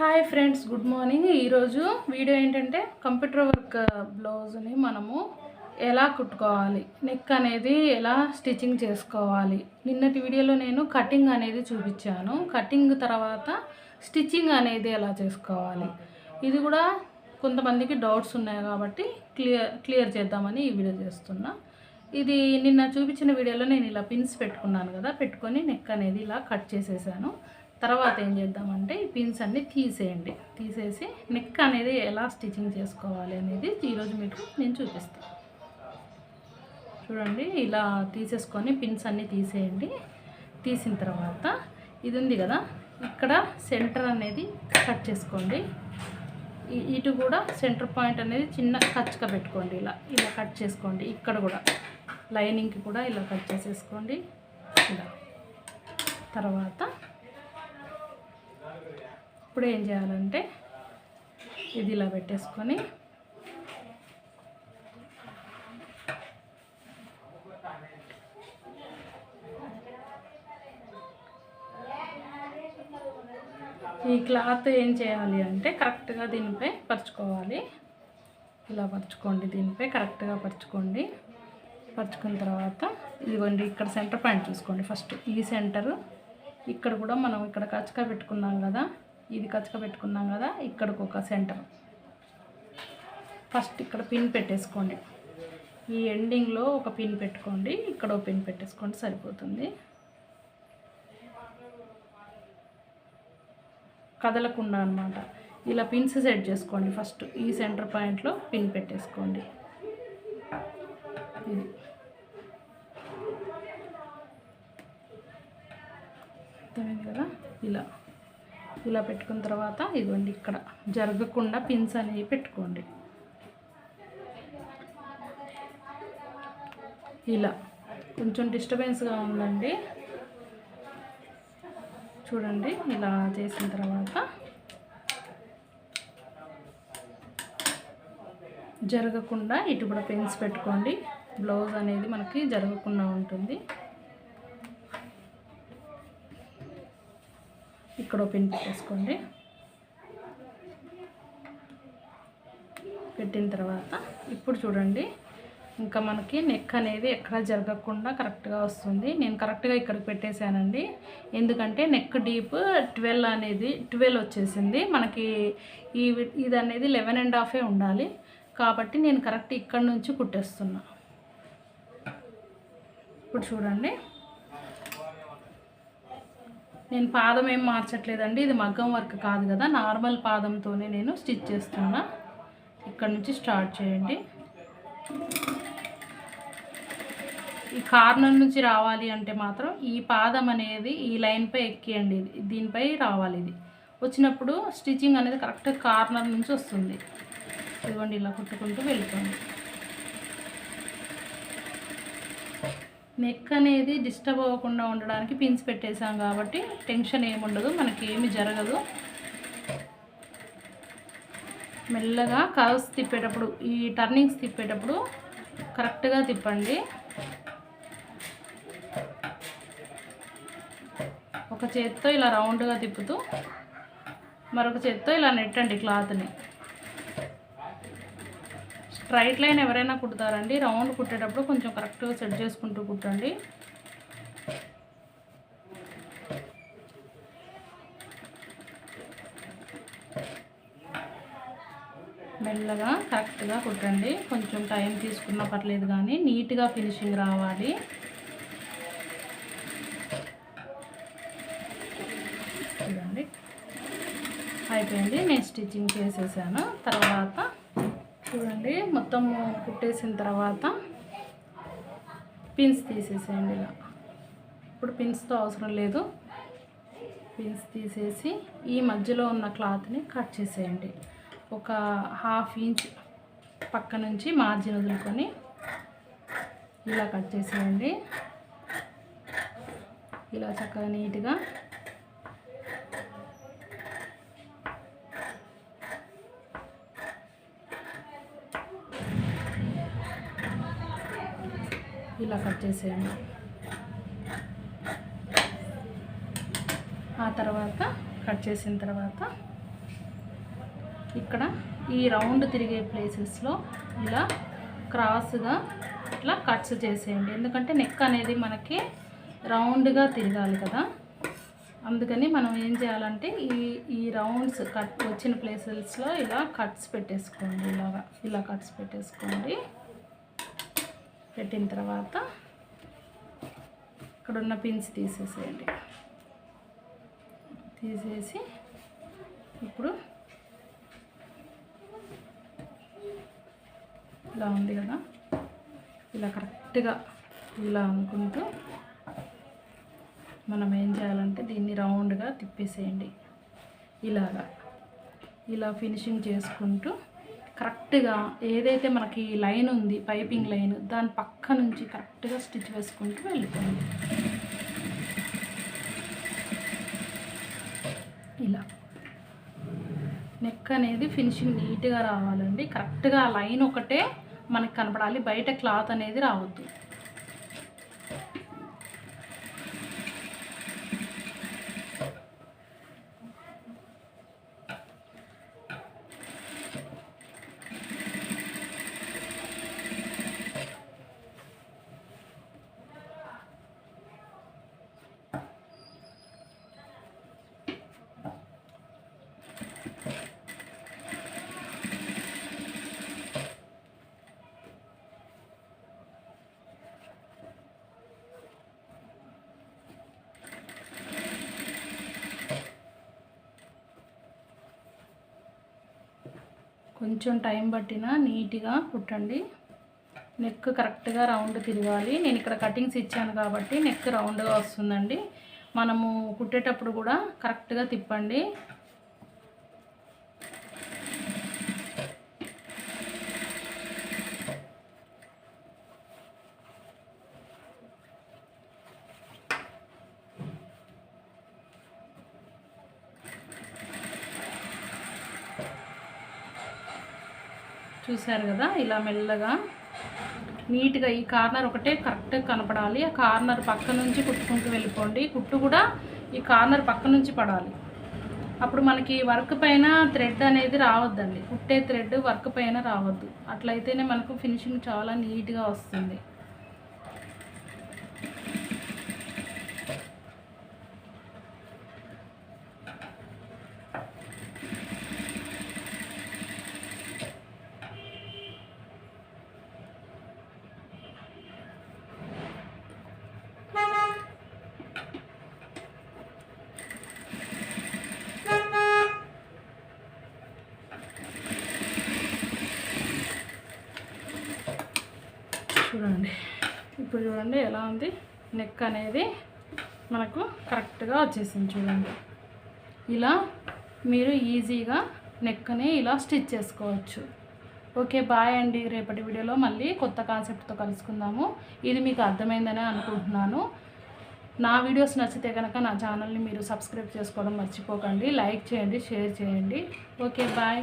Hi friends good morning ఈరోజు video ఏంటంటే computer work uh, బ్లౌజ్ని మనము ఎలా కుట్టుకోవాలి నెక్ అనేది ఎలా స్టిచ్చింగ్ చేసుకోవాలి. నిన్నటి వీడియోలో నేను కటింగ్ అనేది చూపించాను. కటింగ్ తర్వాత స్టిచ్చింగ్ అనేది ఎలా చేసుకోవాలి. ఇది కూడా కొంతమందికి డౌట్స్ ఉన్నాయి కాబట్టి క్లియర్ క్లియర్ చేద్దామని ఈ వీడియో చేస్తున్నా. ఇది నిన్న చూపించిన వీడియోలో నేను ఇలా పిన్స్ పెట్టుకున్నాను కదా పెట్టుకొని నెక్ అనేది ఇలా కట్ చేసేసాను. తర్వాత ఏం చేద్దామంటే ఈ పిన్స్ అన్నీ తీసేయండి. తీసేసి నెక్ అనేది ఎలా స్టిచ్చింగ్ చేసుకోవాలి అనేది ఈరోజు మీకు నేను చూపిస్తాను. చూడండి ఇలా తీసేసుకొని పిన్స్ అన్నీ తీసేయండి. తీసిన తర్వాత ఇది ఉంది కదా ఇక్కడ సెంటర్ అనేది కట్ చేసుకోండి. ఇటు కూడా సెంటర్ పాయింట్ అనేది చిన్న కచ్చుగా పెట్టుకోండి ఇలా. ఇలా కట్ చేసుకోండి. ఇక్కడ కూడా లైనింగ్కి కూడా ఇలా కట్ చేసేసుకోండి. ఇలా. తర్వాత ఇప్పుడు ఏం చేయాలంటే ఇది ఇలా పెట్టేసుకొని ఈ క్లాత్ ఏం చేయాలి అంటే కరెక్ట్గా దీనిపై పరుచుకోవాలి. ఇలా పరుచుకోండి దీనిపై కరెక్ట్గా పరుచుకోండి. పరుచుకున్న తర్వాత ఇదిగోండి ఇక్కడ సెంటర్ పాయింట్ చూసుకోండి. ఫస్ట్ ఈ సెంటర్ ఇక్కడ కూడా మనం ఇక్కడ కచ్చకా పెట్టుకున్నాం కదా ఇది కచ్చక పెట్టుకున్నాం కదా ఇక్కడికి ఒక సెంటర్ ఫస్ట్ ఇక్కడ పిన్ పెట్టేసుకోండి. ఈ ఎండింగ్లో ఒక పిన్ పెట్టుకోండి ఇక్కడ ఒక పిన్ పెట్టేసుకోండి సరిపోతుంది. కదలకుండా అన్నమాట. ఇలా పిన్స్ సెట్ చేసుకోండి ఫస్ట్ ఈ సెంటర్ పాయింట్లో పిన్ పెట్టేసుకోండి. ఇది. అర్థమైంది కదా? ఇలా. ఇలా పెట్టుకున్న తర్వాత ఇదిగోండి ఇక్కడ జరగకుండా పిన్స్ అనేవి పెట్టుకోండి. ఇలా కొంచెం డిస్టర్బెన్స్గా ఉందండి. చూడండి ఇలా చేసిన తర్వాత జరగకుండా ఇటు కూడా పెన్స్ పెట్టుకోండి. బ్లౌజ్ అనేది మనకి జరగకుండా ఉంటుంది. ఇక్కడ ఓపెన్ పెట్టేసుకోండి. పెట్టిన తర్వాత ఇప్పుడు చూడండి ఇంకా మనకి నెక్ అనేది ఎక్కడ జరగకుండా కరెక్ట్గా వస్తుంది. నేను కరెక్ట్గా ఇక్కడికి పెట్టేశానండి. ఎందుకంటే నెక్ డీప్ ట్వెల్వ్ అనేది ట్వెల్వ్ వచ్చేసింది. మనకి ఈ ఇది అనేది లెవెన్ అండ్ హాఫే ఉండాలి. కాబట్టి నేను కరెక్ట్ ఇక్కడ నుంచి కుట్టేస్తున్నా. ఇప్పుడు చూడండి. నేను పాదం ఏం మార్చట్లేదండి ఇది మగ్గం వర్క్ కాదు కదా నార్మల్ పాదంతోనే నేను స్టిచ్ చేస్తున్నా. ఇక్కడ నుంచి స్టార్ట్ చేయండి. ఈ కార్నర్ నుంచి రావాలి అంటే మాత్రం ఈ పాదం అనేది ఈ లైన్పై ఎక్కియండి ఇది దీనిపై రావాలి ఇది. వచ్చినప్పుడు స్టిచ్చింగ్ అనేది కరెక్ట్ కార్నర్ నుంచి వస్తుంది. ఇదిగోండి ఇలా కుట్టుకుంటూ వెళ్ళిపోండి. నెక్ అనేది డిస్టర్బ్ అవ్వకుండా ఉండడానికి పిన్స్ పెట్టేశాం కాబట్టి టెన్షన్ ఏముండదు మనకి ఏమి జరగదు. మెల్లగా కర్వ్స్ తిప్పేటప్పుడు ఈ టర్నింగ్స్ తిప్పేటప్పుడు కరెక్ట్గా తిప్పండి. ఒక చేత్తో ఇలా రౌండ్గా తిప్పుతూ మరొక చేత్తో ఇలా నెట్టండి క్లాత్ని స్ట్రైట్ లైన్ ఎవరైనా కుడతారండి రౌండ్ కుట్టేటప్పుడు కొంచెం కరెక్ట్గా సెట్ చేసుకుంటూ కుట్టండి. మెల్లగా కరెక్ట్గా కుట్టండి. కొంచెం టైం తీసుకున్నా పర్లేదు కానీ నీట్గా ఫినిషింగ్ రావాలి. చూడండి. అయిపోయింది. నేను స్టిచ్చింగ్ చేసేసాను. తర్వాత చూడండి మొత్తం కుట్టేసిన తర్వాత పిన్స్ తీసేసేయండి ఇలా. ఇప్పుడు పిన్స్తో అవసరం లేదు. పిన్స్ తీసేసి ఈ మధ్యలో ఉన్న క్లాత్ని కట్ చేసేయండి. ఒక హాఫ్ ఇంచ్ పక్క నుంచి మార్జిన్ వదులుకొని ఇలా కట్ చేసేయండి. ఇలా చక్కగా నీట్గా ఇలా కట్ చేసేయండి. ఆ తర్వాత కట్ చేసిన తర్వాత ఇక్కడ ఈ రౌండ్ తిరిగే ప్లేసెస్లో ఇలా క్రాస్గా ఇట్లా కట్స్ చేసేయండి. ఎందుకంటే నెక్ అనేది మనకి రౌండ్గా తిరగాలి కదా. అందుకని మనం ఏం చేయాలంటే ఈ ఈ రౌండ్స్ కట్ వచ్చిన ప్లేసెస్లో ఇలా కట్స్ పెట్టేసుకోండి. ఇలాగా ఇలా కట్స్ పెట్టేసుకోండి. పెట్టిన తర్వాత ఇక్కడ ఉన్న పిన్స్ తీసేసేయండి. తీసేసి ఇప్పుడు ఇలా ఉంది కదా. ఇలా కరెక్ట్గా ఇలా అనుకుంటూ మనం ఏం చేయాలంటే దీన్ని రౌండ్గా తిప్పేసేయండి. ఇలాగా. ఇలా ఫినిషింగ్ చేసుకుంటూ కరెక్ట్గా ఏదైతే మనకి లైన్ ఉంది పైపింగ్ లైన్ దాని పక్క నుంచి కరెక్ట్గా స్టిచ్ వేసుకుంటూ వెళ్ళిపోయింది ఇలా. నెక్ అనేది ఫినిషింగ్ నీట్గా రావాలండి. కరెక్ట్గా లైన్ ఒకటే మనకి కనపడాలి. బయట క్లాత్ అనేది రావద్దు. కొంచెం టైం పట్టినా నీట్గా కుట్టండి. నెక్ కరెక్ట్గా రౌండ్ తిరగాలి. నేను ఇక్కడ కటింగ్స్ ఇచ్చాను కాబట్టి నెక్ రౌండ్గా వస్తుందండి. మనము కుట్టేటప్పుడు కూడా కరెక్ట్గా తిప్పండి. చూశారు కదా ఇలా మెల్లగా నీట్గా ఈ కార్నర్ ఒకటే కరెక్ట్గా కనపడాలి. ఆ కార్నర్ పక్క నుంచి కుట్టుకుంటూ వెళ్ళిపోండి. కుట్టు కూడా ఈ కార్నర్ పక్క నుంచి పడాలి. అప్పుడు మనకి వర్క్ పైన థ్రెడ్ అనేది రావద్దండి. కుట్టే థ్రెడ్ వర్క్ పైన రావద్దు. అట్లయితేనే మనకు ఫినిషింగ్ చాలా నీట్గా వస్తుంది. చూడండి. ఇప్పుడు చూడండి ఎలా ఉంది? నెక్ అనేది మనకు కరెక్ట్గా వచ్చేసింది చూడండి. ఇలా మీరు ఈజీగా నెక్ని ఇలా స్టిచ్ చేసుకోవచ్చు. ఓకే బాయ్ అండి. రేపటి వీడియోలో మళ్ళీ కొత్త కాన్సెప్ట్తో కలుసుకుందాము. ఇది మీకు అర్థమైందనే అనుకుంటున్నాను. నా వీడియోస్ నచ్చితే కనుక నా ఛానల్ని మీరు సబ్స్క్రైబ్ చేసుకోవడం మర్చిపోకండి. లైక్ చేయండి షేర్ చేయండి. Okay bye.